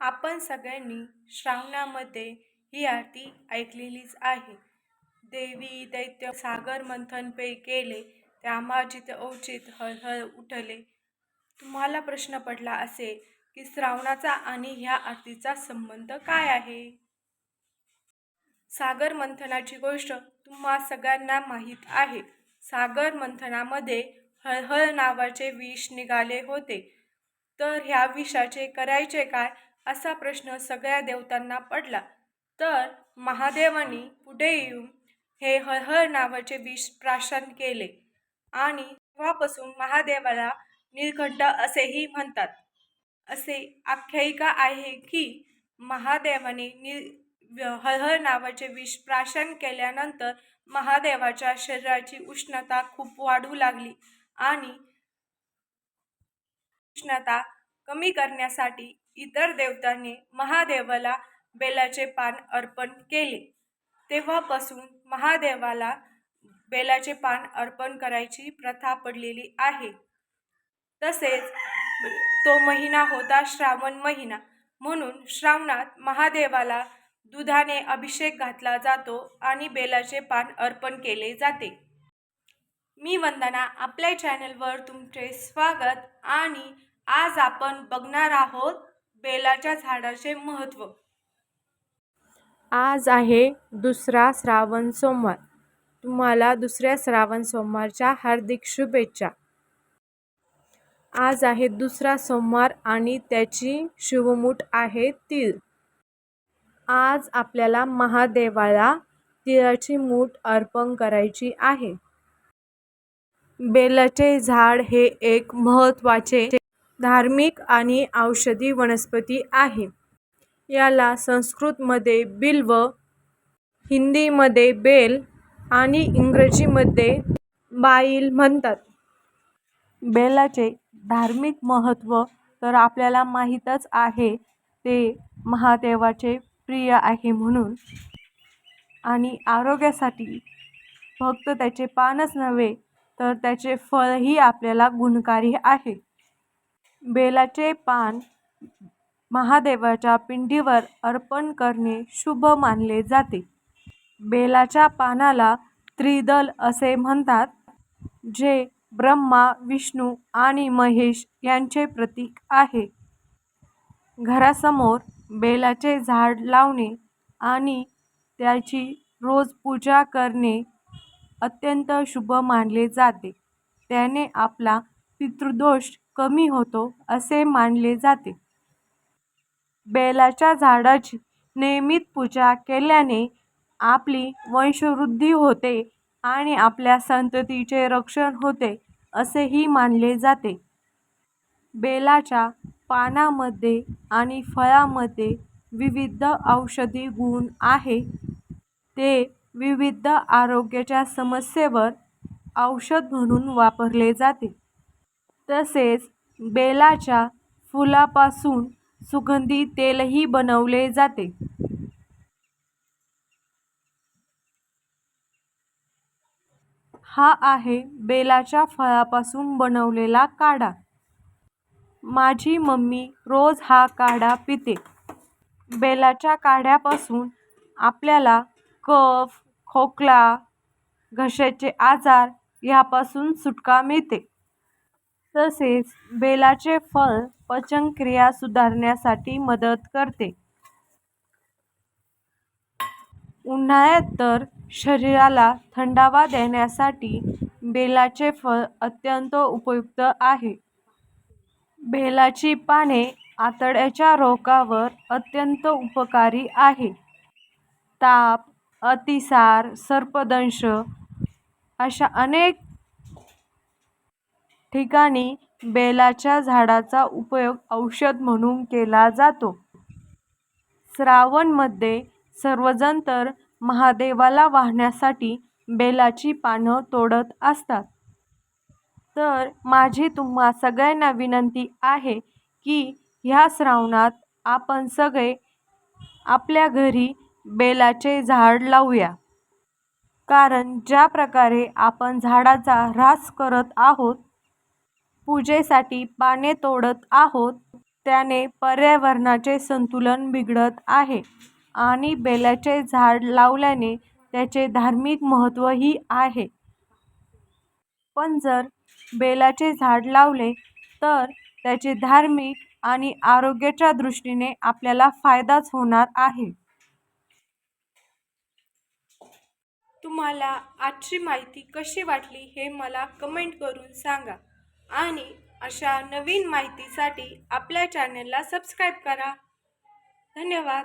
आपण सगळ्यांनी श्रावणामध्ये ही आरती ऐकलेलीच आहे. देवी दैत्य सागर मंथन पे केले त्यामाजित औचित हळहळ उठले. तुम्हाला प्रश्न पडला असेल की श्रावणाचा आणि ह्या आरतीचा संबंध काय आहे? सागर मंथनाची गोष्ट तुम्हा सगळ्यांना माहीत आहे. सागर मंथनामध्ये हळहळ नावाचे विष निघाले होते. तर ह्या विषाचे करायचे काय? असा प्रश्न सगळ्या देवतांना पडला. तर महादेवांनी पुढे येऊन हे हळहळ नावाचे विष प्राशन केले आणि तेव्हापासून महादेवाला नीलकंठ असेही म्हणतात. असे आख्यायिका आहे की महादेवाने नील हळहळ नावाचे विष प्राशन केल्यानंतर महादेवाच्या शरीराची उष्णता खूप वाढू लागली आणि उष्णता कमी करण्यासाठी इतर देवतांनी महादेवाला बेलाचे पान अर्पण केले. तेव्हापासून महादेवाला बेलाचे पान अर्पण करायची प्रथा पडलेली आहे. तसेच तो महिना होता श्रावण महिना. म्हणून श्रावणात महादेवाला दुधाने अभिषेक घातला जातो आणि बेलाचे पान अर्पण केले जाते. मी वंदना आपल्या चॅनलवर तुमचे स्वागत आणि आज आपण बघणार आहोत बेलाच्या झाडाचे महत्त्व. आज आहे दुसरा श्रावण सोमवार. तुम्हाला दुसऱ्या श्रावण सोमवारच्या हार्दिक शुभेच्छा. आज आहे दुसरा सोमवार आणि त्याची शुभमूठ आहे तीळ. आज आपल्याला महादेवाला तिळाची मूठ अर्पण करायची आहे. बेलाचे झाड हे एक महत्त्वाचे धार्मिक आणि औषधी वनस्पती आहे. याला संस्कृतमध्ये बिल्व हिंदीमध्ये बेल आणि इंग्रजीमध्ये बाईल म्हणतात. बेलाचे धार्मिक महत्त्व तर आपल्याला माहीतच आहे ते महादेवाचे प्रिय आहे म्हणून. आणि आरोग्यासाठी फक्त त्याचे पानच नव्हे तर त्याचे फळही आपल्याला गुणकारी आहे. बेलाचे पान महादेवाच्या पिंडीवर अर्पण करणे शुभ मानले जाते. बेलाच्या पानाला त्रिदल असे म्हणतात जे ब्रह्मा विष्णू आणि महेश यांचे प्रतीक आहे. घरासमोर बेलाचे झाड लावणे आणि त्याची रोज पूजा करणे अत्यंत शुभ मानले जाते. त्याने आपला पितृदोष कमी होतो असे मानले जाते. बेलाच्या झाडाची नियमित पूजा केल्याने आपली वंशवृद्धी होते आणि आपल्या संततीचे रक्षण होते असेही मानले जाते. बेलाच्या पानामध्ये आणि फळामध्ये विविध औषधी गुण आहे. ते विविध आरोग्याच्या समस्येवर औषध म्हणून वापरले जाते. तसेच बेलाच्या फुलापासून सुगंधी तेलही बनवले जाते. हा आहे बेलाच्या फळापासून बनवलेला काढा. माझी मम्मी रोज हा काढा पिते. बेलाच्या काढ्यापासून आपल्याला कफ खोकला घशाचे आजार ह्यापासून सुटका मिळते. तसेच बेलाचे फळ पचनक्रिया सुधारण्यासाठी मदत करते. उन्हाळ्यात तर शरीराला थंडावा देण्यासाठी बेलाचे फळ अत्यंत उपयुक्त आहे. बेलाची पाने आतड्याच्या रोगावर अत्यंत उपकारी आहे. ताप अतिसार सर्पदंश अशा अनेक ठिकाणी बेलाच्या झाडाचा उपयोग औषध म्हणून केला जातो. श्रावणमध्ये सर्वजण तर महादेवाला वाहण्यासाठी बेलाची पानं तोडत असतात. तर माझी तुम्हा सगळ्यांना विनंती आहे की ह्या श्रावणात आपण सगळे आपल्या घरी बेलाचे झाड लावूया. कारण ज्या प्रकारे आपण झाडाचा ऱ्हास करत आहोत पूजेसाठी पाने तोडत आहोत. त्याने पर्यावरणाचे संतुलन बिघडत आहे आणि बेलाचे झाड लावल्याने त्याचे धार्मिक महत्त्वही आहे. पण जर बेलाचे झाड लावले तर त्याचे धार्मिक आणि आरोग्याच्या दृष्टीने आपल्याला फायदाच होणार आहे. तुम्हाला आजची माहिती कशी वाटली हे मला कमेंट करून सांगा. आणि अशा नवीन माहितीसाठी आपल्या चॅनलला सबस्क्राईब करा. धन्यवाद.